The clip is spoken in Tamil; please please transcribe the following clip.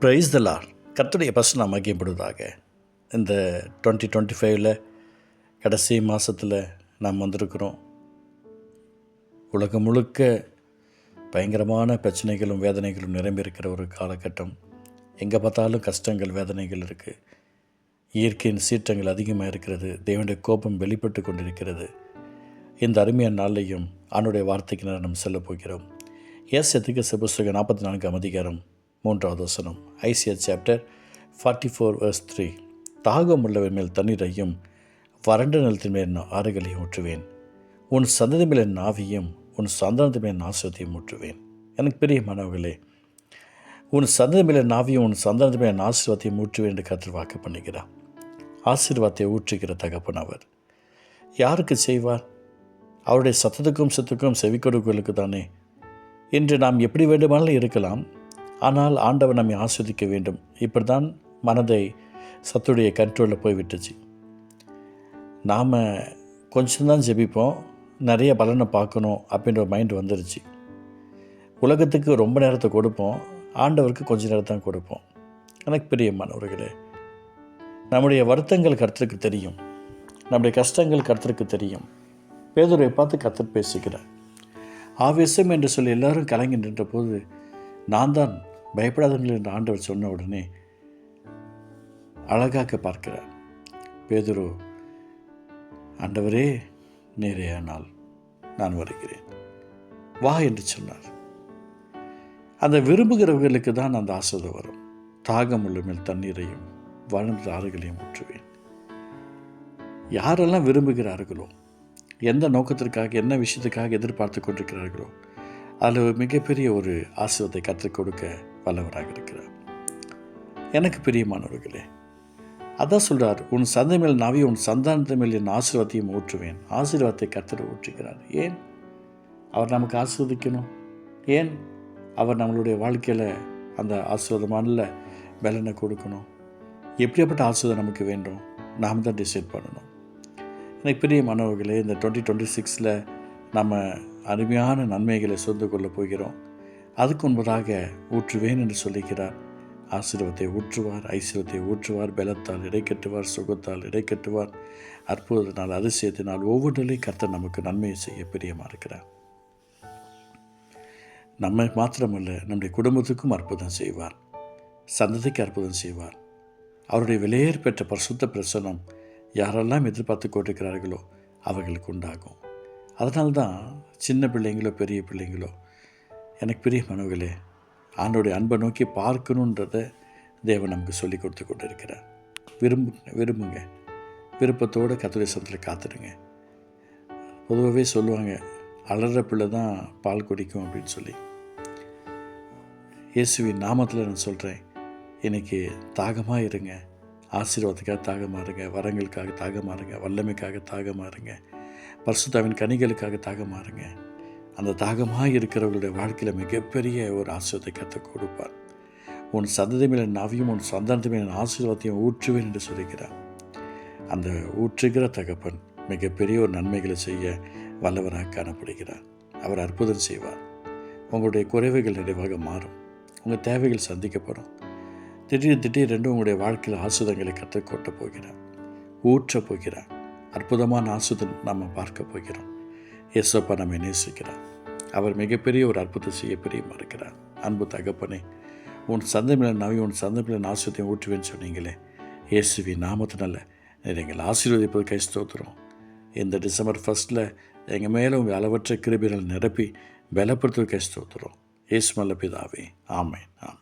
ப்ரைஸ் தலார் லார் கர்த்தருடைய பசு இந்த டுவெண்ட்டி டுவெண்ட்டி ஃபைவ்ல கடைசி மாதத்தில் நாம் வந்திருக்கிறோம். உலகம் முழுக்க பயங்கரமான பிரச்சனைகளும் வேதனைகளும் நிரம்பியிருக்கிற ஒரு காலகட்டம். எங்கே பார்த்தாலும் கஷ்டங்கள் வேதனைகள் இருக்குது இயற்கையின் சீற்றங்கள் அதிகமாக இருக்கிறது. தேவனுடைய கோபம் வெளிப்பட்டு கொண்டிருக்கிறது. இந்த அருமையான நாளையும் ஆணுடைய வார்த்தைக்கு நாம் நம்ம செல்ல போகிறோம். எஸ் எதுக்கு புஸ்தகம் நாற்பத்தி நான்கு அதிகாரம். மூன்றாவது வசனம். ICS chapter forty four verse three தாகம் உள்ளவன் மேல் தண்ணீரையும் வறண்ட நிலத்தின் மேல் நான் ஆறுகளையும் ஊற்றுவேன். உன் சந்ததி மேல் என் உன் சந்தனத்து மேல் நாசத்தையும் ஊற்றுவேன். எனக்கு பெரிய மனவர்களே உன் சந்ததி மேல நாவியும் உன் சந்தனத்து மேல் ஆசீர்வாதத்தையும் ஊற்றுவேன் என்று கற்று வாக்கு பண்ணுகிறார். ஆசீர்வாதத்தை ஊற்றுகிற தகப்பன் அவர் யாருக்கு செய்வார்? அவருடைய சத்தத்துக்கும் சத்துக்கும் செவிக்கொடுக்களுக்கு தானே இன்று நாம் எப்படி வேண்டுமானாலும் இருக்கலாம். ஆனால் ஆண்டவர் நம்மை ஆஸ்வதிக்க வேண்டும். இப்படி தான் மனதை சத்துடைய கண்ட்ரோலில் போய் விட்டுச்சு நாம் கொஞ்சம்தான் ஜெபிப்போம். நிறைய பலனை பார்க்கணும் அப்படின்ற ஒரு மைண்ட் வந்துருச்சு. உலகத்துக்கு ரொம்ப நேரத்தை கொடுப்போம். ஆண்டவருக்கு கொஞ்ச நேரம் தான் கொடுப்போம். எனக்கு பிரியமானவர்களே நம்முடைய வருத்தங்கள் கருத்துக்கு தெரியும். நம்முடைய கஷ்டங்கள் கருத்துக்கு தெரியும். பேதுரை பார்த்து கத்தர் பேசுகிறார். ஆவேசம் என்று சொல்லி எல்லாரும் கலங்கி நின்ற போது நான் தான் பயப்படாதவர்கள் என்று ஆண்டவர் சொன்ன உடனே அழகாக்க பார்க்கிறார். பேதுரு ஆண்டவரே நேரேயானால் நான் வருகிறேன். வா என்று சொன்னார். அந்த விரும்புகிறவர்களுக்கு தான் அந்த ஆசிரியம் வரும். தாகம் உள்ள மேல் தண்ணீரையும் வளர்ந்த ஆறுகளையும் ஊற்றுவேன். யாரெல்லாம் விரும்புகிறார்களோ எந்த நோக்கத்திற்காக என்ன விஷயத்துக்காக எதிர்பார்த்து கொண்டிருக்கிறார்களோ அதில் மிகப்பெரிய ஒரு ஆசிரியத்தை கற்றுக் கொடுக்க வல்லவராக இருக்கிறார் எனக்கு பிரியமானவர்களே அதான் சொல்கிறார் உன் சந்தை மேல் நாவி உன் சந்தானத்தை மேல் என் ஆசீர்வாதத்தையும் ஊற்றுவேன். ஆசீர்வாதத்தை கத்தர் ஊற்றுகிறார். ஏன்? அவர் நமக்கு ஆசீர்வதிக்கணும்? ஏன்? அவர் நம்மளுடைய வாழ்க்கையில் அந்த ஆசீர்வாதமான பலனை கொடுக்கணும்? எப்படியாப்பட்ட ஆசீர்வாதம் நமக்கு வேண்டும்? நாம் தான் டிசைட் பண்ணணும். எனக்கு பெரிய மாணவர்களே இந்த டுவெண்ட்டி டுவெண்ட்டி சிக்ஸில் நம்ம அருமையான நன்மைகளை சொந்து கொள்ள போகிறோம். அதுக்கு முன்பதாக ஊற்றுவேன் என்று சொல்லிக்கிறார் ஆசீர்வத்தை ஊற்றுவார் ஐஸ்வரத்தை ஊற்றுவார் பலத்தால் இடைக்கட்டுவார் சுகத்தால் இடைக்கட்டுவார் அற்புதத்தினால் அதிசயத்தினால் ஒவ்வொன்றிலையும் கர்த்தர் நமக்கு நன்மையை செய்ய பிரியமாக இருக்கிறார். நம்மை மாத்திரமல்ல நம்முடைய குடும்பத்துக்கும் அற்புதம் செய்வார். சந்ததிக்கு அற்புதம் செய்வார். அவருடைய விலையேற் பெற்ற பரிசுத்த பிரசனம் யாரெல்லாம் எதிர்பார்த்து கொண்டிருக்கிறார்களோ அவர்களுக்கு உண்டாகும். அதனால்தான் சின்ன பிள்ளைங்களோ பெரிய பிள்ளைங்களோ எனக்கு பெரிய மனுகளே ஆண்டோடைய அன்பை நோக்கி பார்க்கணுன்றதை தேவன் நமக்கு சொல்லி கொடுத்து கொண்டு இருக்கிறார் விரும்பு விரும்புங்க. விருப்பத்தோடு கத்திரேசத்தில் காத்துடுங்க. பொதுவாகவே சொல்லுவாங்க அலற பிள்ளை தான் பால் குடிக்கும் அப்படின்னு சொல்லி. இயேசுவின் நாமத்தில் நான் சொல்கிறேன் இன்றைக்கி தாகமாக இருங்க. ஆசீர்வாதத்துக்காக தாகமாக இருங்க. வரங்களுக்காக தாகமாக இருங்க. வல்லமைக்காக தாகமாக இருங்க. பரிசுத்தாவின் கனிகளுக்காக தாகமாக இருங்க. அந்த தாகமாக இருக்கிறவர்களுடைய வாழ்க்கையில் மிகப்பெரிய ஒரு ஆசிரியத்தை கற்றுக் கொடுப்பார். உன் சந்ததி மேல நாவியும் உன் சந்தானத்தை மேலே ஆசீர்வாதத்தையும் ஊற்றுவேன் என்று சொல்லுகிறார். அந்த ஊற்றுகிற தகப்பன் மிகப்பெரிய ஒரு நன்மைகளை செய்ய வல்லவராக காணப்படுகிறார். அவர் அற்புதம் செய்வார். உங்களுடைய குறைவுகள் நிறைவாக மாறும். உங்கள் தேவைகள் சந்திக்கப்படும். திடீர் திடீர் ரெண்டும் உங்களுடைய வாழ்க்கையில் ஆசுதங்களை கற்றுக்கொட்ட போகிறார். ஊற்ற போகிறார். அற்புதமான ஆசுதம் நம்ம பார்க்க போகிறோம். இயேசப்பா நம்மை நேசிக்கிறார். அவர் மிகப்பெரிய ஒரு அற்புதம் செய்ய பிரியமாக இருக்கிறார் அன்பு தகப்பனே உன் சந்தமில நவி உன் சந்தமில ஆசுவத்தையும் ஊற்றுவேன்னு சொன்னீங்களே. இயேசுவி நாமத்தினால எங்கள் ஆசீர்வதிப்பது கை ஸ்தோத்திரம். இந்த டிசம்பர் ஃபஸ்ட்டில் எங்கள் மேலே உங்கள் அளவற்ற கிருபிகள் நிரப்பி பலப்படுத்துவது கை ஸ்தோத்திரம். இயேசு மல்ல பிதாவே ஆமேன் ஆமாம்